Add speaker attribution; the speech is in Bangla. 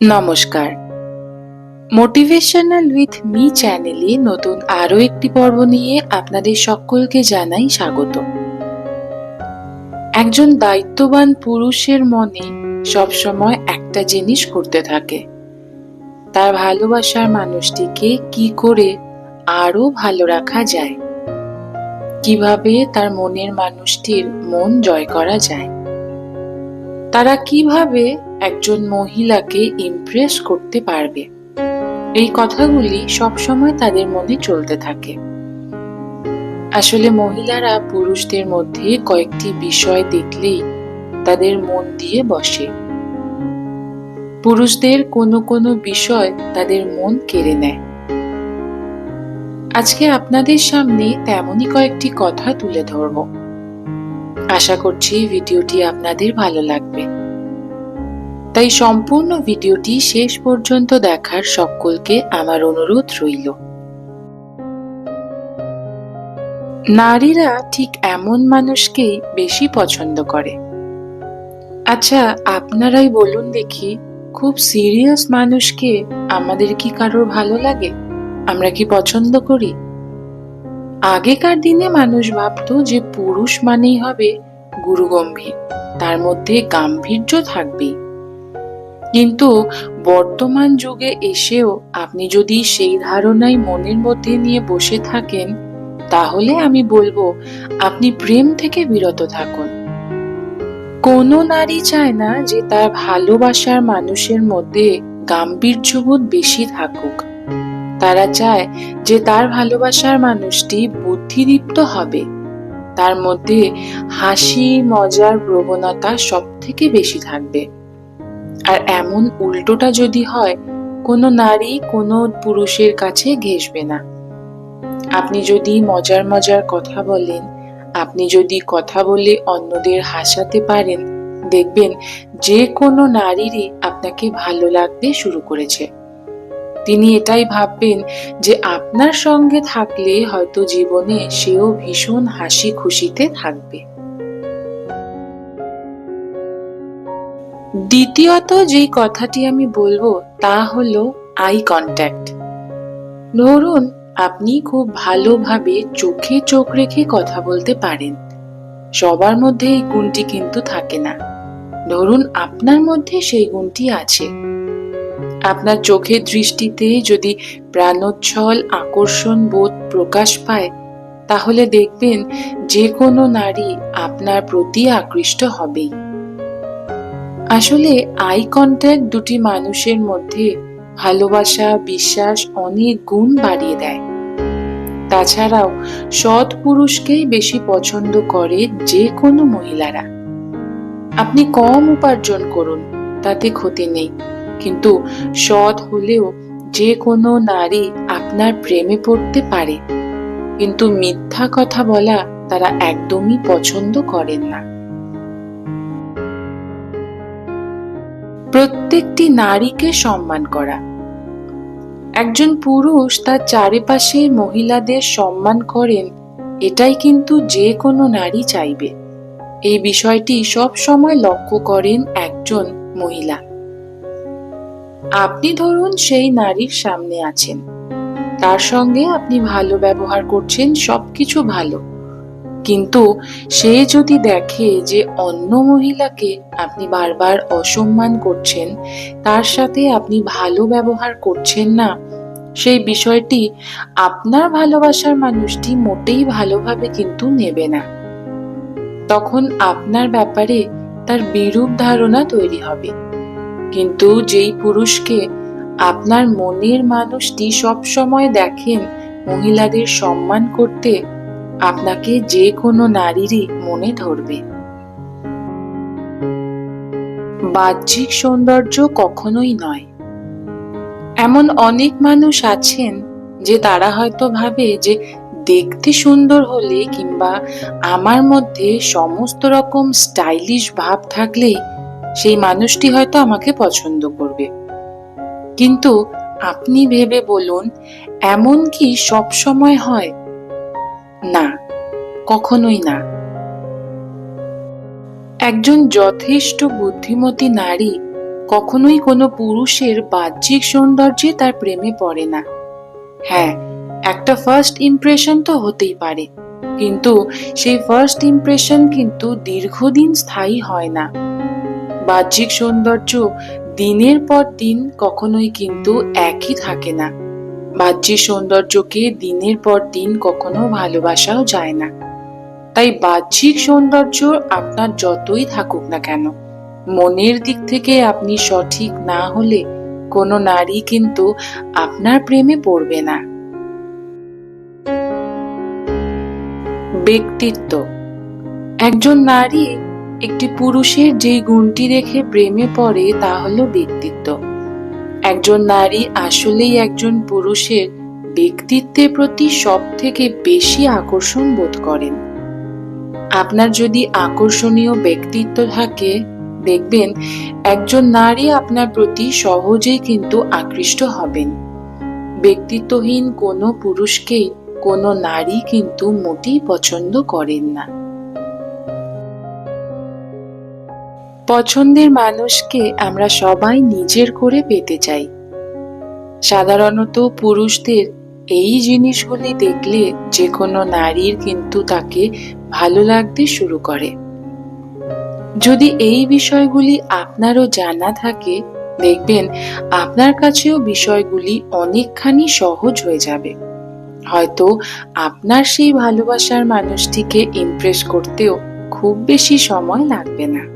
Speaker 1: নমস্কার। মোটিভেশনাল উইথ মি চ্যানেলে নতুন আরও একটি পর্ব নিয়ে আপনাদের সকলকে জানাই স্বাগত। একজন দায়িত্ববান পুরুষের মনে সবসময় একটা জিনিস করতে থাকে। তার ভালোবাসার মানুষটিকে কি করে আরও ভালো রাখা যায়? কীভাবে তার মনের মানুষটির মন জয় করা যায়? তারা কীভাবে একজন মহিলাকে ইমপ্রেস করতে পারবে। এই কথাগুলি সবসময় তাদের মনে চলতে থাকে। আসলে মহিলারা পুরুষদের মধ্যে কয়েকটি বিষয় দেখলেই তাদের মন দিয়ে বসে। পুরুষদের কোনো কোনো বিষয় তাদের মন কেড়ে নেয়। আজকে আপনাদের সামনে তেমনই কয়েকটি কথা তুলে ধরব। আশা করছি ভিডিওটি আপনাদের ভালো লাগবে। তাই সম্পূর্ণ ভিডিওটি শেষ পর্যন্ত দেখার সকলকে আমার অনুরোধ রইল। নারীরা ঠিক এমন মানুষকেই বেশি পছন্দ করে। আচ্ছা আপনারাই বলুন দেখি, খুব সিরিয়াস মানুষকে আমাদের কি কারোর ভালো লাগে? আমরা কি পছন্দ করি? আগেকার দিনে মানুষ ভাবতো যে পুরুষ মানেই হবে গুরুগম্ভীর, তার মধ্যে গাম্ভীর্য থাকবেই। কিন্তু বর্তমান যুগে এসেও আপনি যদি সেই ধারণাই মনের মধ্যে নিয়ে বসে থাকেন, তাহলে আমি বলব আপনি প্রেম থেকে বিরত থাকুন। কোনো নারী চায় না যে তার ভালোবাসার মানুষের মধ্যে গাম্ভীর্যবোধ বেশি থাকুক। তারা চায় যে তার ভালোবাসার মানুষটি বুদ্ধিদীপ্ত হবে। তার মধ্যে হাসি, মজার প্রবণতা সব থেকে বেশি থাকবে। আর এমন উল্টোটা যদি হয়, কোনো নারী কোনো পুরুষের কাছে ঘেসবে না। আপনি যদি মজার মজার কথা বলেন, আপনি যদি কথা বলে অন্যদের হাসাতে পারেন, দেখবেন যে কোনো নারীরই আপনাকে ভালো লাগতে শুরু করেছে। তিনি এটাই ভাববেন যে আপনার সঙ্গে থাকলে হয়তো জীবনে সেও ভীষণ হাসি খুশিতে থাকবে। দ্বিতীয়ত যেই কথাটি আমি বলব, তা হলো আই কন্ট্যাক্ট ধরুন, আপনি খুব ভালোভাবে চোখে চোখ রেখে কথা বলতে পারেন। সবার মধ্যে এই গুণটি কিন্তু থাকে না। ধরুন, আপনার মধ্যে সেই গুণটি আছে। আপনার চোখের দৃষ্টিতে যদি প্রাণোচ্ছল, আকর্ষণ বোধ প্রকাশ পায়, তাহলে দেখবেন যে কোনো নারী আপনার প্রতি আকৃষ্ট হবেই। আসলে আই কন্ট্যাক্ট দুটি মানুষের মধ্যে ভালোবাসা, বিশ্বাস অনেক গুণ বাড়িয়ে দেয়। তাছাড়াও সৎ পুরুষকেই বেশি পছন্দ করে যে কোনো মহিলারা। আপনি কম উপার্জন করুন, তাতে ক্ষতি নেই। কিন্তু সৎ হলেও যে কোনো নারী আপনার প্রেমে পড়তে পারে। কিন্তু মিথ্যা কথা বলা তারা একদমই পছন্দ করেন না। প্রত্যেকটি নারীকে সম্মান করা। একজন পুরুষ তার চারিপাশে মহিলাদের সম্মান করেন, এটাই কিন্তু যে কোনো নারী চাইবে। এই বিষয়টি সব সময় লক্ষ্য করেন একজন মহিলা। আপনি ধরুন সেই নারীর সামনে আছেন। তার সঙ্গে আপনি ভালো ব্যবহার করছেন, সবকিছু ভালো। কিন্তু সে যদি দেখে যে অন্য মহিলাকে আপনি বারবার অসম্মান করছেন, তার সাথে আপনি ভালো ব্যবহার করছেন না, সেই বিষয়টি আপনার ভালোবাসার মানুষটি মোটেই ভালোভাবে কিন্তু নেবে না। তখন আপনার ব্যাপারে তার বিরূপ ধারণা তৈরি হবে। কিন্তু যেই পুরুষকে আপনার মনের মানুষটি সব সময় দেখেন মহিলাদের সম্মান করতে আপনাকে যে কোনো নারীরই মনে ধরবে। বাহ্যিক সৌন্দর্য কখনোই নয়। এমন অনেক মানুষ আছেন যে তারা হয়তো ভাবে যে দেখতে সুন্দর হলে কিংবা আমার মধ্যে সমস্ত রকম স্টাইলিশ ভাব থাকলেই সেই মানুষটি হয়তো আমাকে পছন্দ করবে। কিন্তু আপনি ভেবে বলুন, এমন কি সব সময় হয় না, কখনোই না। একজন যথেষ্ট বুদ্ধিমতী নারী কখনোই কোনো পুরুষের বাহ্যিক সৌন্দর্যে তার প্রেমে পড়ে না। হ্যাঁ একটা ফার্স্ট ইমপ্রেশন তো হতেই পারে, কিন্তু সেই ফার্স্ট ইমপ্রেশন কিন্তু দীর্ঘদিন স্থায়ী হয় না। বাহ্যিক সৌন্দর্য দিনের পর দিন কখনোই কিন্তু একই থাকে না। বাহ্যিক সৌন্দর্যকে দিনের পর দিন কখনো ভালোবাসাও যায় না। তাই বাহ্যিক সৌন্দর্য আপনার যতই থাকুক না কেন, মনের দিক থেকে আপনি সঠিক না হলে কোনো নারী কিন্তু আপনার প্রেমে পড়বে না। ব্যক্তিত্ব। একজন নারী একটি পুরুষের যে গুণটি দেখে প্রেমে পড়ে তা হলো ব্যক্তিত্ব। একজন নারী আসলেই একজন পুরুষের ব্যক্তিত্বের প্রতি সব থেকে বেশি আকর্ষণ বোধ করেন। আপনার যদি আকর্ষণীয় ব্যক্তিত্ব থাকে, দেখবেন একজন নারী আপনার প্রতি সহজেই কিন্তু আকৃষ্ট হবেন। ব্যক্তিত্বহীন কোনো পুরুষকেই কোনো নারী কিন্তু মোটেই পছন্দ করেন না। পছন্দের মানুষকে আমরা সবাই নিজের করে পেতে চাই। সাধারণত পুরুষদের এই জিনিসগুলি দেখলে যে কোনো নারীর কিন্তু তাকে ভালো লাগতে শুরু করে। যদি এই বিষয়গুলি আপনারও জানা থাকে, দেখবেন আপনার কাছেও বিষয়গুলি অনেকখানি সহজ হয়ে যাবে। হয়তো আপনার সেই ভালোবাসার মানুষটিকে ইমপ্রেস করতেও খুব বেশি সময় লাগবে না।